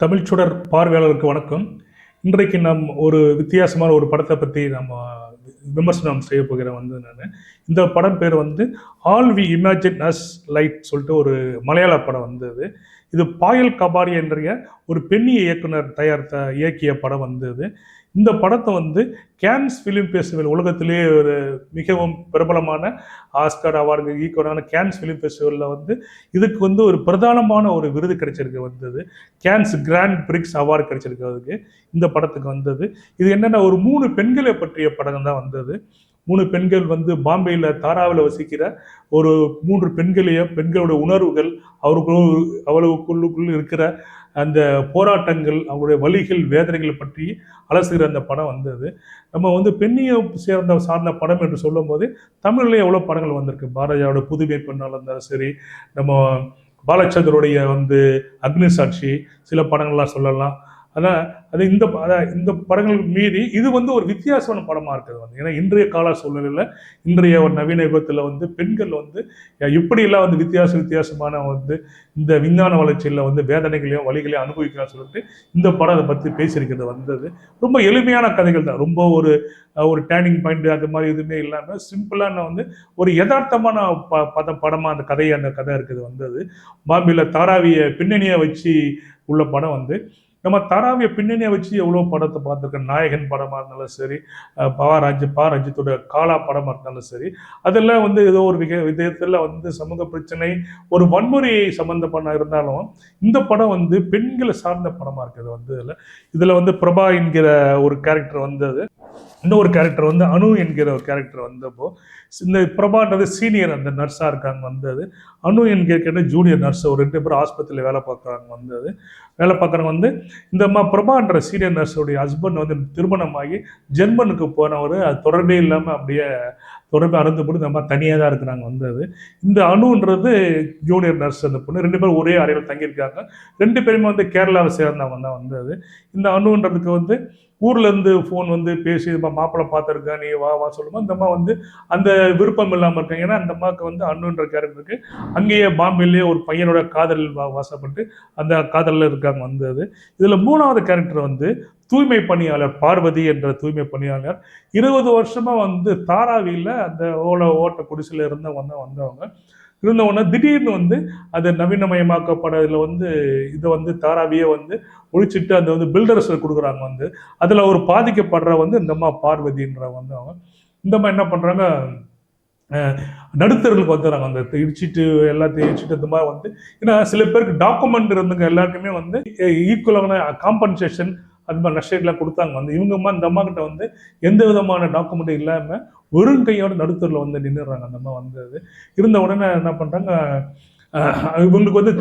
தமிழ் சுடர் பார்வையாளருக்கு வணக்கம். இன்றைக்கு நாம் ஒரு வித்தியாசமான ஒரு படத்தை பற்றி நம்ம விமர்சனம் செய்ய போகிறேன் வந்து நான். இந்த படம் பேர் வந்து all we imagine as light சொல்லிட்டு ஒரு மலையாள படம் வந்தது. இது பாயல் கபாரி என்ற ஒரு பெண்ணிய இயக்குனர் தயாரித்த இயக்கிய படம் வந்தது இந்த படத்தை வந்து கேன்ஸ் ஃபிலிம் ஃபெஸ்டிவல் உலகத்திலேயே ஒரு மிகவும் பிரபலமான ஆஸ்கர் அவார்டு ஈக்குவலான கேன்ஸ் ஃபிலிம் ஃபெஸ்டிவலில் வந்து இதுக்கு வந்து ஒரு பிரதானமான ஒரு விருது கிடைச்சிருக்கு வந்தது. கேன்ஸ் கிராண்ட் பிரிக்ஸ் அவார்டு கிடைச்சிருக்கு அதுக்கு. இந்த படத்துக்கு வந்தது. இது என்னென்னா ஒரு மூணு பெண்களை பற்றிய படம் தான் வந்தது. மூணு பெண்கள் வந்து பாம்பேயில் தாராவில் வசிக்கிற ஒரு மூன்று பெண்களையும் பெண்களோட உணர்வுகள் அவர்களுக்குள் அவளுக்குள்ளுக்குள் இருக்கிற அந்த போராட்டங்கள் அவங்களுடைய வழிகள் வேதனைகள் பற்றி அலசுகிற அந்த படம் வந்தது. நம்ம வந்து பெண்ணிய சேர்ந்த சார்ந்த படம் என்று சொல்லும்போது தமிழ்லேயே எவ்வளோ படங்கள் வந்திருக்கு? பாரதியாரோட புதுமை பெண்ணால் இருந்தாலும் சரி நம்ம பாலச்சந்தருடைய வந்து அக்னி சாட்சி சில படங்கள்லாம் சொல்லலாம். அதான் அது இந்த அதான் இந்த படங்கள் மீறி இது வந்து ஒரு வித்தியாசமான படமாக இருக்குது வந்து. ஏன்னா இன்றைய கால சூழ்நிலையில் இன்றைய ஒரு நவீன யுகத்தில் வந்து பெண்கள் வந்து இப்படியெல்லாம் வந்து வித்தியாச வித்தியாசமான வந்து இந்த விஞ்ஞான வளர்ச்சியில் வந்து வேதனைகளையும் வழிகளையும் அனுபவிக்கலாம் சொல்லிட்டு இந்த படம் அதை பற்றி பேசியிருக்கிறது வந்தது. ரொம்ப எளிமையான கதைகள் தான். ரொம்ப ஒரு ஒரு டேர்னிங் பாயிண்ட் அது மாதிரி எதுவுமே இல்லாமல் சிம்பிளான வந்து ஒரு யதார்த்தமான ப பத படமாக அந்த கதை அந்த கதை இருக்குது வந்தது. பாம்பியில் தாராவிய பின்னணியை வச்சு உள்ள படம் வந்து நம்ம தாராவிய பின்னணியை வச்சு எவ்வளோ படத்தை பார்த்துருக்கோம். நாயகன் படமாக இருந்தாலும் சரி பா ராஜ் பா ரஞ்சித்தோட காலா படமாக இருந்தாலும் சரி அதெல்லாம் வந்து ஏதோ ஒரு விக விதத்தில் வந்து சமூக பிரச்சனை ஒரு வன்முறை சம்மந்தப்பட்ட இருந்தாலும் இந்த படம் வந்து பெண்களை சார்ந்த படமாக இருக்குது வந்து இதில் இதில் வந்து பிரபா என்கிற ஒரு கேரக்டர் வந்தது. இன்னொரு கேரக்டர் வந்து அனு என்கிற ஒரு கேரக்டர் வந்தப்போ இந்த பிரபான்றது சீனியர் அந்த நர்ஸாக இருக்காங்க வந்தது. அனு என்கிற ஜூனியர் நர்ஸ் ஒரு ரெண்டு பேரும் ஆஸ்பத்திரியில் வேலை பார்க்குறாங்க வந்தது. வேலை பார்க்குறவங்க வந்து இந்த மா பிரபான்ற சீனியர் நர்ஸோடைய ஹஸ்பண்ட் வந்து திருமணமாகி ஜெர்மனுக்கு போனவர் அது தொடர்பே இல்லாமல் அப்படியே தொடர்பு அறுந்து போட்டு நம்ம தனியாக தான் இருக்கிறாங்க வந்தது. இந்த அணுன்றது ஜூனியர் நர்ஸ் அந்த பொண்ணு. ரெண்டு பேரும் ஒரே அறையில் தங்கியிருக்காங்க. ரெண்டு பேருமே வந்து கேரளாவை சேர்ந்தவங்க தான் வந்தது. இந்த அணுன்றதுக்கு வந்து ஊர்லேருந்து ஃபோன் வந்து பேசி மாப்பிள்ளை பார்த்துருக்கா? நீ வா வா சொல்லுமா இந்த அம்மா வந்து அந்த விருப்பம் இல்லாமல் இருக்காங்க. ஏன்னா அந்த அம்மாவுக்கு வந்து அண்ணுன்ற கேரக்டருக்கு அங்கேயே பாம்பேலேயே ஒரு பையனோட காதல் வா வாசப்பட்டு அந்த காதலில் இருக்காங்க வந்தது. இதில் மூணாவது கேரக்டர் வந்து தூய்மை பணியாளர் பார்வதி என்ற தூய்மை பணியாளர். இருபது வருஷமாக வந்து தாராவியில் அந்த ஓல ஓட்ட குடிசில் இருந்தவங்க வந்தவங்க. இருந்தவொடனே திடீர்னு வந்து அது நவீனமயமாக்கப்படதில் வந்து இதை வந்து தாராவியை வந்து ஒழிச்சிட்டு அந்த வந்து பில்டர்ஸ் கொடுக்குறாங்க வந்து. அதில் ஒரு பாதிக்கப்படுற வந்து இந்த அம்மா பார்வதின்ற வந்து அவங்க இந்த என்ன பண்ணுறாங்க நடுத்தர்களுக்கு வந்துடுறாங்க. அந்த இடிச்சிட்டு எல்லாத்தையும் இடிச்சிட்டு இந்த மாதிரி வந்து ஏன்னா சில பேருக்கு டாக்குமெண்ட் இருந்துங்க எல்லாருக்குமே வந்து ஈக்குவலான காம்பன்சேஷன் அது மாதிரி நஷ்டெல்லாம் கொடுத்தாங்க வந்து. இவங்க அம்மா இந்த அம்மா கிட்ட வந்து எந்த விதமான டாக்குமெண்ட்டும் இல்லாமல் வெறும் கையோட நடுத்தரில் வந்து நின்றுடுறாங்க அந்த அம்மா வந்தது இருந்த உடனே என்ன பண்ணுறாங்க இவங்களுக்கு வந்து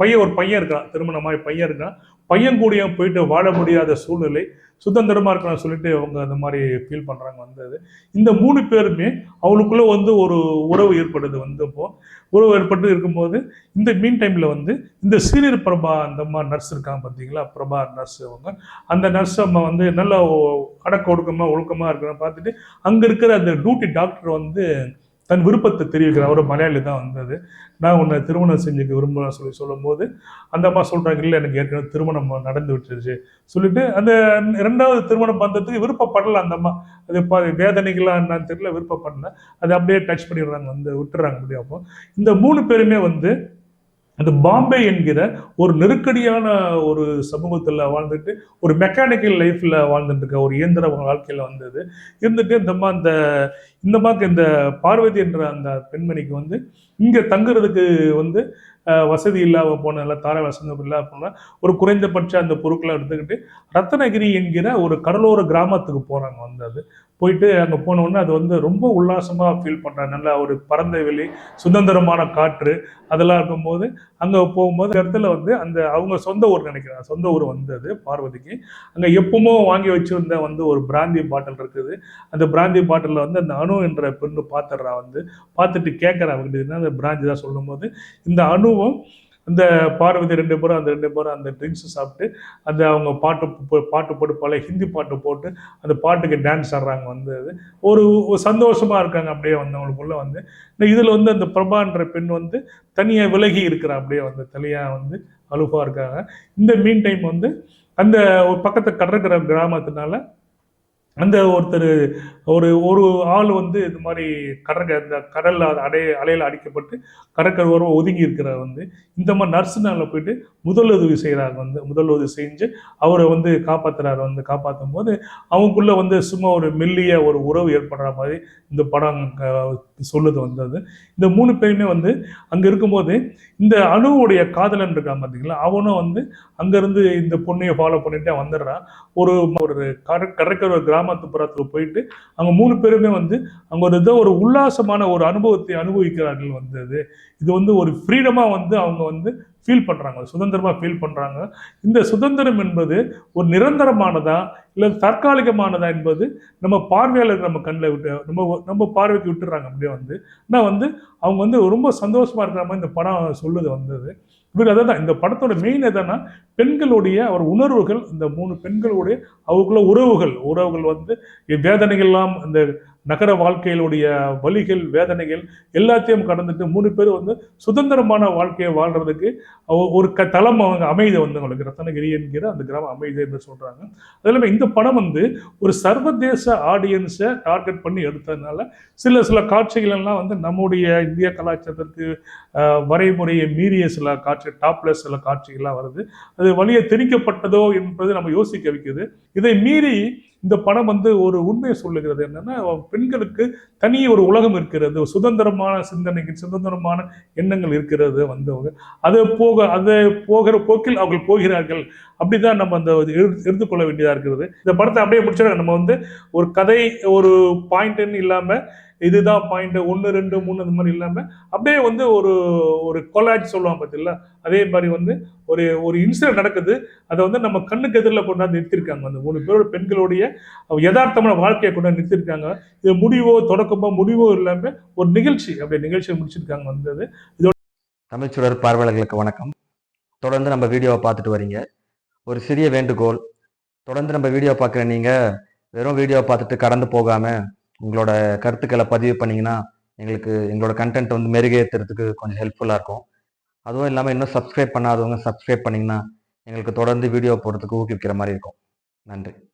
பையன் ஒரு பையன் இருக்கான் திருமணமாய் பையன் இருக்கான். பையன் கூடிய போயிட்டு வாழ முடியாத சூழ்நிலை சுதந்திரமாக இருக்கணும்னு சொல்லிட்டு அவங்க அந்த மாதிரி ஃபீல் பண்ணுறாங்க வந்தது. இந்த மூணு பேருமே அவளுக்குள்ளே வந்து ஒரு உறவு ஏற்படுது வந்தப்போ உறவு ஏற்பட்டு இருக்கும்போது இந்த மீன் டைமில் வந்து இந்த சீனியர் பிரபா அந்த மாதிரி நர்ஸ் இருக்காங்க பார்த்தீங்களா? பிரபா நர்ஸ் அவங்க அந்த நர்ஸ் அம்மா வந்து நல்லா அடக்க ஒடுக்கமாக ஒழுக்கமாக இருக்கிறத பார்த்துட்டு அங்கே இருக்கிற அந்த டியூட்டி டாக்டர் வந்து தன் விருப்பத்தை தெரிவிக்கிற அவர் மலையாளி தான் வந்தது. நான் உன்னை திருமணம் செஞ்சுக்க விரும்புகிறேன் சொல்லி சொல்லும்போது அந்த அம்மா சொல்கிறாங்க இல்லை எனக்கு ஏற்கனவே திருமணம் நடந்து விட்டுருச்சு. சொல்லிட்டு அந்த ரெண்டாவது திருமணம் பந்தத்துக்கு விருப்பப்படல அந்த அம்மா. அது இப்போ வேதனைகளாக என்னன்னு தெரியல விருப்பப்படல. அதை அப்படியே டச் பண்ணிடுறாங்க வந்து விட்டுறாங்க முடியும் அப்போ. இந்த மூணு பேருமே வந்து அந்த பாம்பே என்கிற ஒரு நெருக்கடியான ஒரு சமூகத்தில் வாழ்ந்துட்டு ஒரு மெக்கானிக்கல் லைஃப்பில் வாழ்ந்துட்டு இருக்க ஒரு இயந்திர வாழ்க்கையில் வந்தது. இருந்துட்டு இந்த அம்மா அந்த இந்த அம்மாக்கு இந்த பார்வதி என்ற அந்த பெண்மணிக்கு வந்து இங்கே தங்குறதுக்கு வந்து வசதி இல்லாமல் போன இல்லை தார வசந்தம் இல்லாம போனால் ஒரு குறைந்தபட்ச அந்த பொருட்களை எடுத்துக்கிட்டு ரத்னகிரி என்கிற ஒரு கடலோர கிராமத்துக்கு போகிறாங்க வந்து அது. போயிட்டு அங்கே போனோடனே அது வந்து ரொம்ப உல்லாசமாக ஃபீல் பண்ணுறாங்க நல்லா ஒரு பறந்த வெளி சுதந்திரமான காற்று அதெல்லாம் இருக்கும்போது அங்கே போகும்போது இடத்துல வந்து அந்த அவங்க சொந்த ஊர் நினைக்கிறாங்க சொந்த ஊர் வந்தது பார்வதிக்கு. அங்கே எப்பவுமோ வாங்கி வச்சுருந்த வந்து ஒரு பிராந்தி பாட்டில் இருக்குது. அந்த பிராந்தி பாட்டிலில் வந்து அந்த அணு என்ற பெண்ணு பார்த்துடுறா வந்து. பார்த்துட்டு கேட்குறா அப்படின்னா அந்த பிராந்தி? தான் சொல்லும்போது இந்த அணு அதுவும் அந்த பார்வதி ரெண்டு பேரும் அந்த ரெண்டு பேரும் அந்த ட்ரிங்க்ஸ் சாப்பிட்டு அந்த அவங்க பாட்டு பாட்டு போட்டு பழைய ஹிந்தி பாட்டு போட்டு அந்த பாட்டுக்கு டான்ஸ் ஆடுறாங்க வந்து அது ஒரு ஒரு இருக்காங்க. அப்படியே வந்தவங்களுக்குள்ளே வந்து இதில் வந்து அந்த பிரபான்ற பெண் வந்து தனியாக விலகி இருக்கிறா. அப்படியே வந்து தனியாக வந்து அலுப்பா இருக்காங்க. இந்த மீன் டைம் வந்து அந்த ஒரு பக்கத்து கடற்கரை கிராமத்தினால அந்த ஒருத்தர் ஒரு ஒரு ஆள் வந்து இது மாதிரி கடற்க இந்த கடலில் அடை அலையில் அடிக்கப்பட்டு கடற்கரை ஓரம் ஒதுங்கி இருக்கிறார் வந்து. இந்த மாதிரி நர்ஸுனால போயிட்டு முதலுதவி செய்கிறாங்க வந்து முதலுதவி செஞ்சு அவரை வந்து காப்பாத்துறாரு வந்து காப்பாற்றும் போது அவங்களுக்குள்ளே வந்து சும்மா ஒரு மெல்லிய ஒரு உறவு ஏற்படுற மாதிரி இந்த படம் சொல்லுது வந்தது. இந்த மூணு பேருமே வந்து அங்கே இருக்கும்போது இந்த அணுவுடைய காதலன் இருக்கான் பார்த்தீங்களா அவனும் வந்து அங்கேருந்து இந்த பொண்ணையை ஃபாலோ பண்ணிட்டு வந்துடுறான் ஒரு ஒரு கடற்கரை ஒரு கிராமத்து போயிட்டு அவங்க மூணு பேருமே வந்து அங்கே ஒரு ஏதோ ஒரு உல்லாசமான ஒரு அனுபவத்தை அனுபவிக்கிறார்கள் வந்தது இது வந்து ஒரு ஃப்ரீடமா வந்து அவங்க வந்து ஃபீல் பண்ணுறாங்க சுதந்திரமாக ஃபீல் பண்ணுறாங்க இந்த சுதந்திரம் என்பது ஒரு நிரந்தரமானதா இல்லை தற்காலிகமானதா என்பது நம்ம பார்வையாளர் நம்ம கண்ணில் விட்டு நம்ம நம்ம பார்வைக்கு விட்டுறாங்க அப்படியே வந்து. ஆனால் வந்து அவங்க வந்து ரொம்ப சந்தோஷமாக இருக்கிற மாதிரி இந்த படம் சொல்லுது வந்தது. இவர் அதான் இந்த படத்தோட மெயின் எதனா பெண்களுடைய அவர் உணர்வுகள் இந்த மூணு பெண்களுடைய அவங்களுக்குள்ள உறவுகள் உறவுகள் வந்து வேதனைகள்லாம் இந்த நகர வாழ்க்கையிலுடைய வழிகள் வேதனைகள் எல்லாத்தையும் கடந்துட்டு மூணு பேர் வந்து சுதந்திரமான வாழ்க்கையை வாழ்றதுக்கு ஒரு க தளம் அவங்க அமைதி வந்து அவங்களுக்கு ரத்தனகிரி என்கிற அந்த கிராமம் அமைதி என்று சொல்கிறாங்க அது இல்லாமல் இந்த படம் வந்து ஒரு சர்வதேச ஆடியன்ஸை டார்கெட் பண்ணி எடுத்ததுனால சில சில காட்சிகள் எல்லாம் வந்து நம்முடைய இந்திய கலாச்சாரத்திற்கு வரைமுறையை மீறிய சில காட்சி டாப்லெஸ் சில காட்சிகள்லாம் வருது. அது வழியை திணிக்கப்பட்டதோ என்பது நம்ம யோசிக்க வைக்குது. இதை மீறி இந்த படம் வந்து ஒரு உண்மையை சொல்லுகிறது என்னன்னா பெண்களுக்கு தனி ஒரு உலகம் இருக்கிறது ஒரு சுதந்திரமான சிந்தனைக்கு சுதந்திரமான எண்ணங்கள் இருக்கிறது வந்தவங்க. அதை போக அதை போகிற போக்கில் அவர்கள் போகிறார்கள். அப்படிதான் நம்ம அந்த இது எடுத்துக்கொள்ள வேண்டியதாக இருக்கிறது. இந்த படத்தை அப்படியே முடிச்சிட நம்ம வந்து ஒரு கதை ஒரு பாயிண்ட்னு இல்லாம இதுதான் பாயிண்ட் ஒன்று ரெண்டு மூணு அந்த மாதிரி இல்லாமல் அப்படியே வந்து ஒரு ஒரு கொலாஜ் சொல்லுவாங்க பார்த்தீங்களா அதே மாதிரி வந்து ஒரு ஒரு இன்சிடென்ட் நடக்குது. அதை வந்து நம்ம கண்ணுக்கு எதிரில் கொண்டாந்து நிறுத்திருக்காங்க. அந்த மூணு பேரோட பெண்களுடைய யதார்த்தமான வாழ்க்கையை கொண்டாந்து நிறுத்திருக்காங்க. இது முடிவோ தொடக்கமோ முடிவோ இல்லாமல் ஒரு நிகழ்ச்சி. அப்படியே நிகழ்ச்சியை முடிச்சிருக்காங்க வந்தது. இதோட தமிழ்ச்சுடர் பார்வையாளர்களுக்கு வணக்கம். தொடர்ந்து நம்ம வீடியோவை பார்த்துட்டு வரீங்க. ஒரு சிறிய வேண்டுகோள். தொடர்ந்து நம்ம வீடியோ பார்க்குற நீங்கள் வெறும் வீடியோ பார்த்துட்டு கடந்து போகாமல் உங்களோட கருத்துக்களை பதிவு பண்ணிங்கன்னா எங்களுக்கு எங்களோட கண்டென்ட் வந்து மெருகேற்றுறதுக்கு கொஞ்சம் ஹெல்ப்ஃபுல்லாக இருக்கும். அதுவும் இல்லாமல் இன்னும் சப்ஸ்கிரைப் பண்ணாதவங்க சப்ஸ்கிரைப் பண்ணிங்கன்னா எங்களுக்கு தொடர்ந்து வீடியோ போடுறதுக்கு ஊக்குவிக்கிற மாதிரி இருக்கும். நன்றி.